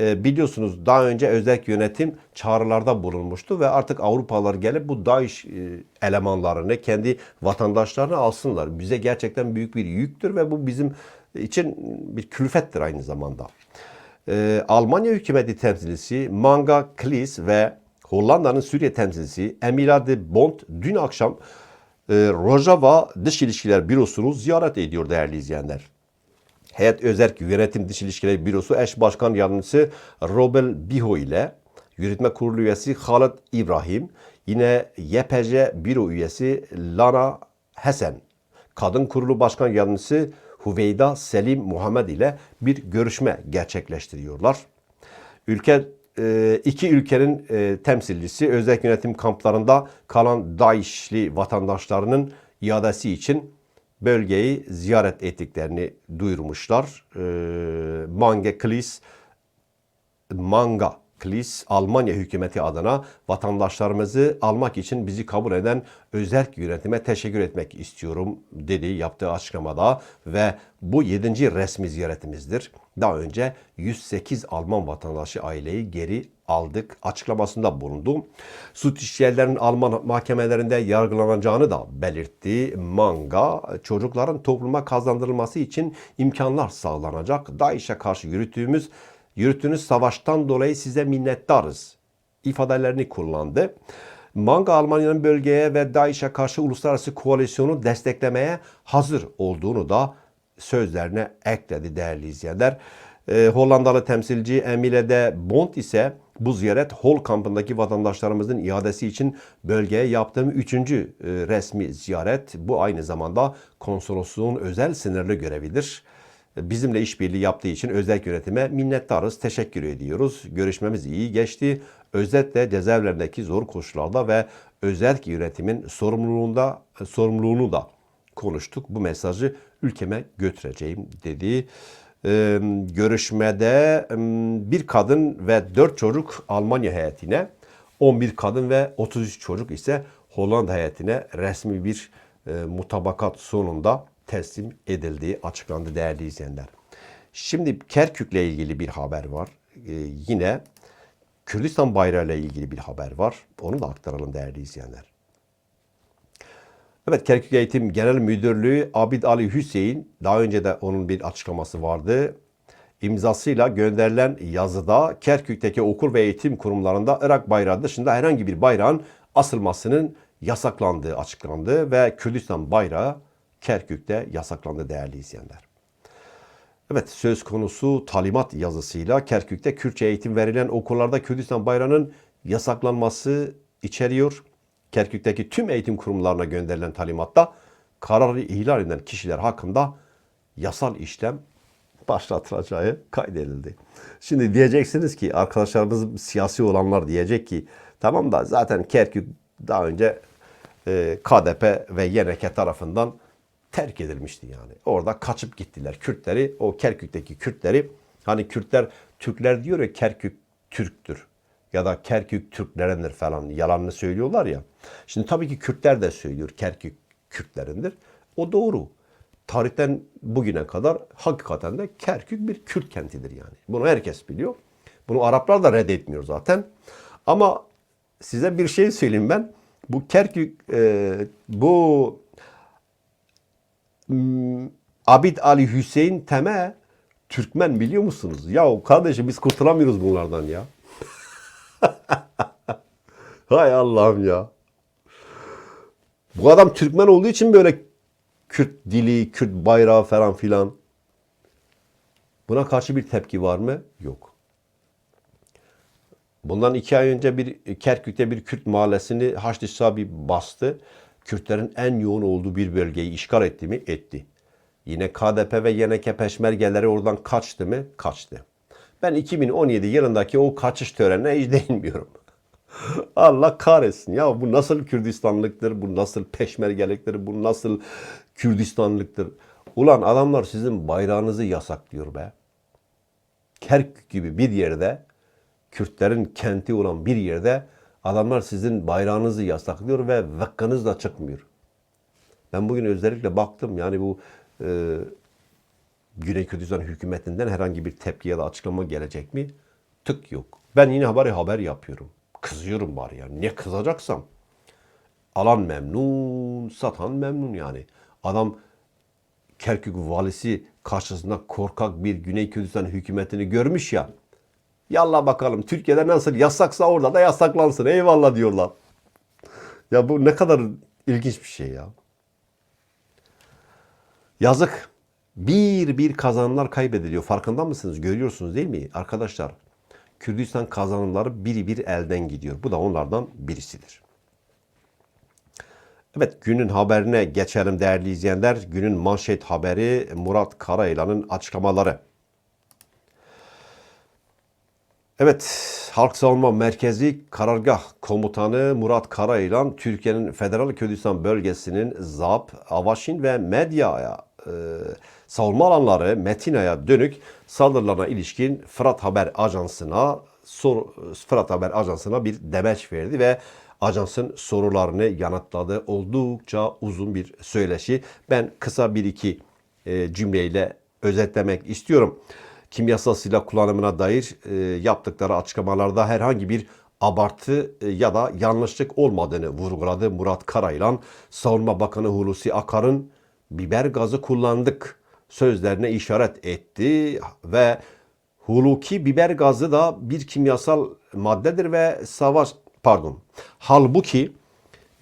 e, biliyorsunuz daha önce özel yönetim çağrılarda bulunmuştu ve artık Avrupalılar gelip bu DAEŞ e, elemanlarını kendi vatandaşlarını alsınlar. Bize gerçekten büyük bir yüktür ve bu bizim için bir külfettir aynı zamanda. E, Almanya hükümeti temsilcisi Manga Klis ve Hollanda'nın Suriye temsilcisi Emila Bond dün akşam Rojava Dış İlişkiler Bürosu'nu ziyaret ediyor değerli izleyenler. Heyet Özerk Yönetim Dış İlişkiler Bürosu Eş Başkan Yardımcısı Robel Biho ile Yürütme Kurulu üyesi Halit İbrahim, yine YPJ Büro üyesi Lana Hesen, Kadın Kurulu Başkan Yardımcısı Hüveyda Selim Muhammed ile bir görüşme gerçekleştiriyorlar. Ülke e, iki ülkenin e, temsilcisi özel yönetim kamplarında kalan DAEŞ'li vatandaşlarının iadesi için bölgeyi ziyaret ettiklerini duyurmuşlar. E, Mange Klis Manga Klis Almanya hükümeti adına vatandaşlarımızı almak için bizi kabul eden özel yönetime teşekkür etmek istiyorum dedi yaptığı açıklamada ve bu 7. resmi ziyaretimizdir. Daha önce 108 Alman vatandaşı aileyi geri aldık açıklamasında bulundu. Suç işçilerinin Alman mahkemelerinde yargılanacağını da belirtti. Manga çocukların topluma kazandırılması için imkanlar sağlanacak. DAEŞ'e karşı yürüttüğümüz yürüttüğünüz savaştan dolayı size minnettarız ifadelerini kullandı. Manga Almanya'nın bölgeye ve DAEŞ'e karşı uluslararası koalisyonu desteklemeye hazır olduğunu da sözlerine ekledi değerli izleyenler. Ee, Hollandalı temsilci Emile de Bond ise bu ziyaret Hol kampındaki vatandaşlarımızın iadesi için bölgeye yaptığım üçüncü e, resmi ziyaret. Bu aynı zamanda konsolosluğun özel sınırlı görevidir bizimle işbirliği yaptığı için özel yönetime minnettarız, teşekkür ediyoruz. Görüşmemiz iyi geçti. Özetle cezaevlerindeki zor koşullarda ve özel yönetimin sorumluluğunda sorumluluğunu da konuştuk. Bu mesajı ülkeme götüreceğim dedi. Görüşmede bir kadın ve dört çocuk Almanya heyetine, 11 kadın ve 33 çocuk ise Hollanda heyetine resmi bir mutabakat sonunda teslim edildiği açıklandı değerli izleyenler. Şimdi Kerkük'le ilgili bir haber var. Yine Kürdistan bayrağı ile ilgili bir haber var. Onu da aktaralım değerli izleyenler. Evet Kerkük Eğitim Genel Müdürlüğü Abid Ali Hüseyin daha önce de onun bir açıklaması vardı. İmzasıyla gönderilen yazıda Kerkük'teki okul ve eğitim kurumlarında Irak bayrağı dışında herhangi bir bayrağın asılmasının yasaklandığı açıklandı ve Kürdistan bayrağı Kerkük'te yasaklandı değerli izleyenler. Evet söz konusu talimat yazısıyla Kerkük'te Kürtçe eğitim verilen okullarda Kürdistan bayrağının yasaklanması içeriyor. Kerkük'teki tüm eğitim kurumlarına gönderilen talimatta kararı ihlal eden kişiler hakkında yasal işlem başlatılacağı kaydedildi. Şimdi diyeceksiniz ki arkadaşlarımız siyasi olanlar diyecek ki tamam da zaten Kerkük daha önce e, KDP ve YNK tarafından terk edilmişti yani. Orada kaçıp gittiler. Kürtleri, o Kerkük'teki Kürtleri, hani Kürtler, Türkler diyor ya Kerkük Türktür ya da Kerkük Türklerindir falan yalanını söylüyorlar ya. Şimdi tabii ki Kürtler de söylüyor Kerkük Kürtlerindir. O doğru. Tarihten bugüne kadar hakikaten de Kerkük bir Kürt kentidir yani. Bunu herkes biliyor. Bunu Araplar da reddetmiyor zaten. Ama size bir şey söyleyeyim ben. Bu Kerkük, e, bu Hmm, Abid Ali Hüseyin Teme Türkmen biliyor musunuz? Ya kardeşim biz kurtulamıyoruz bunlardan ya. Hay Allah'ım ya. Bu adam Türkmen olduğu için böyle Kürt dili, Kürt bayrağı falan filan. Buna karşı bir tepki var mı? Yok. Bundan iki ay önce bir Kerkük'te bir Kürt mahallesini Haçlı Sabi bastı. Kürtlerin en yoğun olduğu bir bölgeyi işgal etti mi? Etti. Yine KDP ve YNK peşmergeleri oradan kaçtı mı? Kaçtı. Ben 2017 yılındaki o kaçış törenine hiç değinmiyorum. Allah kahretsin ya bu nasıl Kürdistanlıktır, bu nasıl peşmergeliktir, bu nasıl Kürdistanlıktır. Ulan adamlar sizin bayrağınızı yasaklıyor be. Kerkük gibi bir yerde, Kürtlerin kenti olan bir yerde Adamlar sizin bayrağınızı yasaklıyor ve vakkanız da çıkmıyor. Ben bugün özellikle baktım yani bu e, Güney Kürdistan hükümetinden herhangi bir tepki ya da açıklama gelecek mi? Tık yok. Ben yine haberi haber yapıyorum. Kızıyorum bari yani. Ne kızacaksam. Alan memnun, satan memnun yani. Adam Kerkük valisi karşısında korkak bir Güney Kürdistan hükümetini görmüş ya. Yallah bakalım Türkiye'de nasıl yasaksa orada da yasaklansın. Eyvallah diyorlar. Ya bu ne kadar ilginç bir şey ya. Yazık. Bir bir kazanımlar kaybediliyor. Farkında mısınız? Görüyorsunuz değil mi? Arkadaşlar Kürdistan kazanımları biri bir elden gidiyor. Bu da onlardan birisidir. Evet günün haberine geçelim değerli izleyenler. Günün manşet haberi Murat Karayılan'ın açıklamaları. Evet, Halk Savunma Merkezi Karargah Komutanı Murat Karayılan, Türkiye'nin Federal Kürdistan Bölgesi'nin ZAP, Avaşin ve Medya'ya e, savunma alanları Metina'ya dönük saldırılarına ilişkin Fırat Haber Ajansı'na sor, Fırat Haber Ajansı'na bir demeç verdi ve ajansın sorularını yanıtladı. Oldukça uzun bir söyleşi. Ben kısa bir iki e, cümleyle özetlemek istiyorum kimyasal silah kullanımına dair e, yaptıkları açıklamalarda herhangi bir abartı ya da yanlışlık olmadığını vurguladı Murat Karayılan. Savunma Bakanı Hulusi Akar'ın biber gazı kullandık sözlerine işaret etti ve huluki biber gazı da bir kimyasal maddedir ve savaş pardon halbuki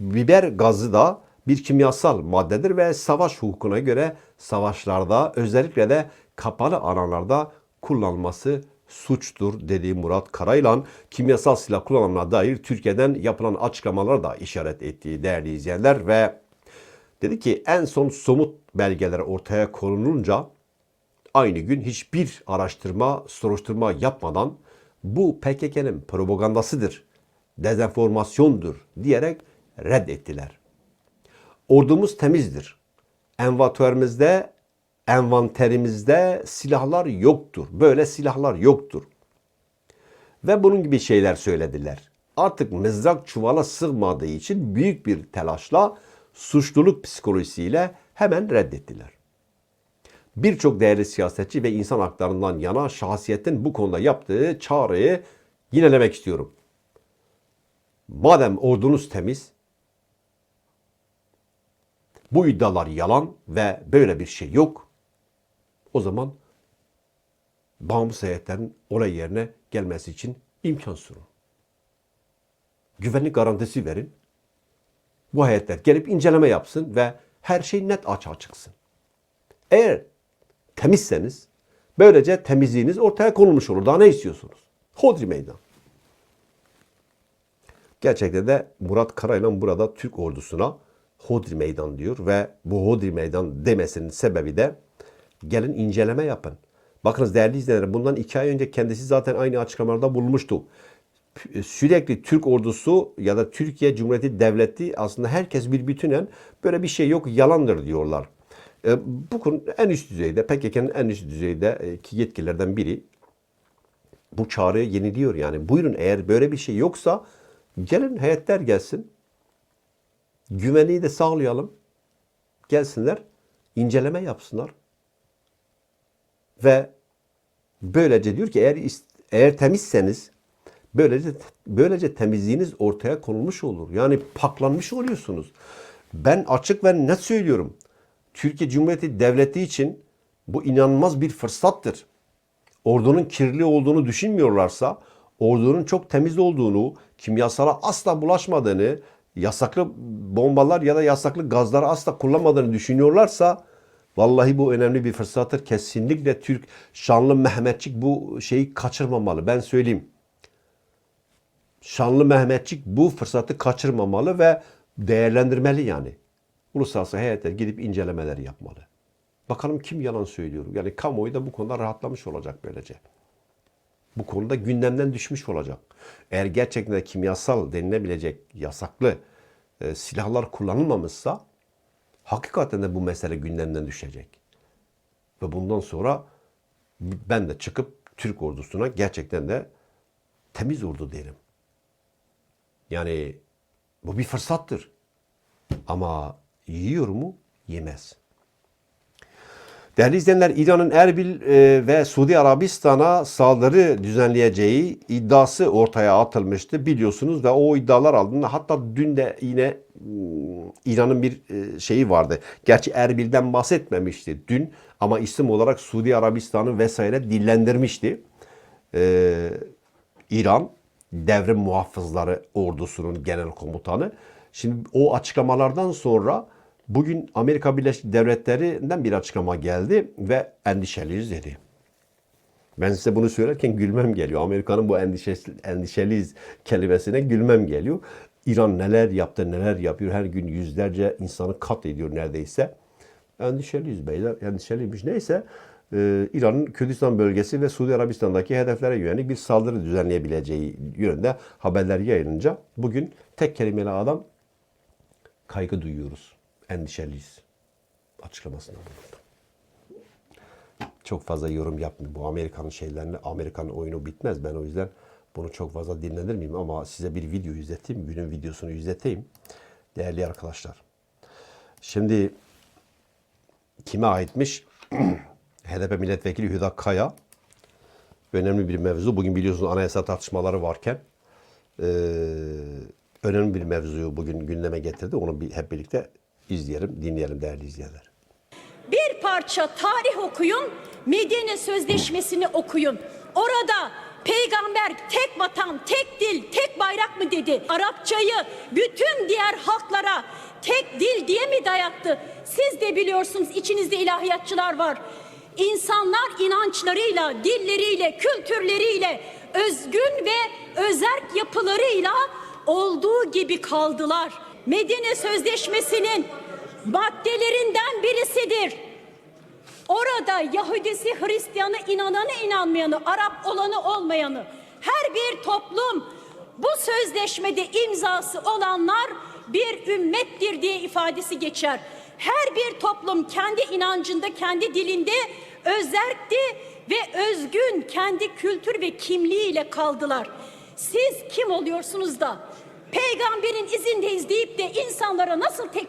biber gazı da bir kimyasal maddedir ve savaş hukukuna göre savaşlarda özellikle de kapalı alanlarda kullanılması suçtur dedi Murat Karayılan. Kimyasal silah kullanımına dair Türkiye'den yapılan açıklamalara da işaret ettiği değerli izleyenler ve dedi ki en son somut belgeler ortaya konulunca aynı gün hiçbir araştırma, soruşturma yapmadan bu PKK'nın propagandasıdır, dezenformasyondur diyerek reddettiler. Ordumuz temizdir. Envatörümüzde, envanterimizde silahlar yoktur. Böyle silahlar yoktur. Ve bunun gibi şeyler söylediler. Artık mızrak çuvala sığmadığı için büyük bir telaşla suçluluk psikolojisiyle hemen reddettiler. Birçok değerli siyasetçi ve insan haklarından yana şahsiyetin bu konuda yaptığı çağrıyı yinelemek istiyorum. Madem ordunuz temiz, bu iddialar yalan ve böyle bir şey yok. O zaman bağımsız heyetlerin olay yerine gelmesi için imkan sunun. Güvenlik garantisi verin. Bu heyetler gelip inceleme yapsın ve her şey net açığa çıksın. Eğer temizseniz böylece temizliğiniz ortaya konulmuş olur. Daha ne istiyorsunuz? Hodri meydan. Gerçekten de Murat Karaylan burada Türk ordusuna Hodri Meydan diyor ve bu Hodri Meydan demesinin sebebi de gelin inceleme yapın. Bakınız değerli izleyenler bundan iki ay önce kendisi zaten aynı açıklamalarda bulmuştu. Sürekli Türk ordusu ya da Türkiye Cumhuriyeti Devleti aslında herkes bir bütünen böyle bir şey yok yalandır diyorlar. E, bu konu en üst düzeyde PKK'nın en üst düzeydeki yetkililerden biri bu çağrıyı yeniliyor yani. Buyurun eğer böyle bir şey yoksa gelin heyetler gelsin. Güvenliği de sağlayalım. Gelsinler, inceleme yapsınlar. Ve böylece diyor ki eğer eğer temizseniz böylece böylece temizliğiniz ortaya konulmuş olur. Yani paklanmış oluyorsunuz. Ben açık ve net söylüyorum. Türkiye Cumhuriyeti Devleti için bu inanılmaz bir fırsattır. Ordunun kirli olduğunu düşünmüyorlarsa, ordunun çok temiz olduğunu, kimyasala asla bulaşmadığını, yasaklı bombalar ya da yasaklı gazları asla kullanmadığını düşünüyorlarsa vallahi bu önemli bir fırsattır. Kesinlikle Türk şanlı Mehmetçik bu şeyi kaçırmamalı. Ben söyleyeyim. Şanlı Mehmetçik bu fırsatı kaçırmamalı ve değerlendirmeli yani. Uluslararası heyetler gidip incelemeler yapmalı. Bakalım kim yalan söylüyor. Yani kamuoyu da bu konuda rahatlamış olacak böylece. Bu konuda gündemden düşmüş olacak. Eğer gerçekten de kimyasal denilebilecek yasaklı e, silahlar kullanılmamışsa hakikaten de bu mesele gündemden düşecek. Ve bundan sonra ben de çıkıp Türk ordusuna gerçekten de temiz ordu derim. Yani bu bir fırsattır. Ama yiyor mu? Yemez. Değerli izleyenler, İran'ın Erbil e, ve Suudi Arabistan'a saldırı düzenleyeceği iddiası ortaya atılmıştı biliyorsunuz ve o iddialar ardından hatta dün de yine mm, İran'ın bir e, şeyi vardı. Gerçi Erbil'den bahsetmemişti dün ama isim olarak Suudi Arabistan'ı vesaire dillendirmişti. Ee, İran Devrim Muhafızları Ordusu'nun genel komutanı. Şimdi o açıklamalardan sonra bugün Amerika Birleşik Devletleri'nden bir açıklama geldi ve endişeliyiz dedi. Ben size bunu söylerken gülmem geliyor. Amerika'nın bu endişesi, endişeliyiz kelimesine gülmem geliyor. İran neler yaptı, neler yapıyor. Her gün yüzlerce insanı kat ediyor neredeyse. Endişeliyiz beyler, endişeliymiş. Neyse, e, İran'ın Kürdistan bölgesi ve Suudi Arabistan'daki hedeflere yönelik bir saldırı düzenleyebileceği yönünde haberler yayılınca bugün tek kelimeyle adam kaygı duyuyoruz, endişeliyiz açıklamasını bulundu. Çok fazla yorum yapmıyorum. Bu Amerika'nın şeylerine, Amerika'nın oyunu bitmez. Ben o yüzden bunu çok fazla dinlendirmeyeyim ama size bir video izleteyim. Günün videosunu izleteyim. Değerli arkadaşlar. Şimdi kime aitmiş? HDP milletvekili Hüda Kaya. Önemli bir mevzu. Bugün biliyorsunuz anayasa tartışmaları varken eee, önemli bir mevzuyu bugün gündeme getirdi. Onu bir, hep birlikte izleyelim, dinleyelim değerli izleyenler. Bir parça tarih okuyun, Medine Sözleşmesi'ni okuyun. Orada peygamber tek vatan, tek dil, tek bayrak mı dedi? Arapçayı bütün diğer halklara tek dil diye mi dayattı? Siz de biliyorsunuz içinizde ilahiyatçılar var. İnsanlar inançlarıyla, dilleriyle, kültürleriyle, özgün ve özerk yapılarıyla olduğu gibi kaldılar. Medine Sözleşmesi'nin maddelerinden birisidir. Orada Yahudisi, Hristiyanı, inananı, inanmayanı, Arap olanı, olmayanı her bir toplum bu sözleşmede imzası olanlar bir ümmettir diye ifadesi geçer. Her bir toplum kendi inancında, kendi dilinde özerkti ve özgün kendi kültür ve kimliğiyle kaldılar. Siz kim oluyorsunuz da peygamberin izindeyiz deyip de insanlara nasıl tekçi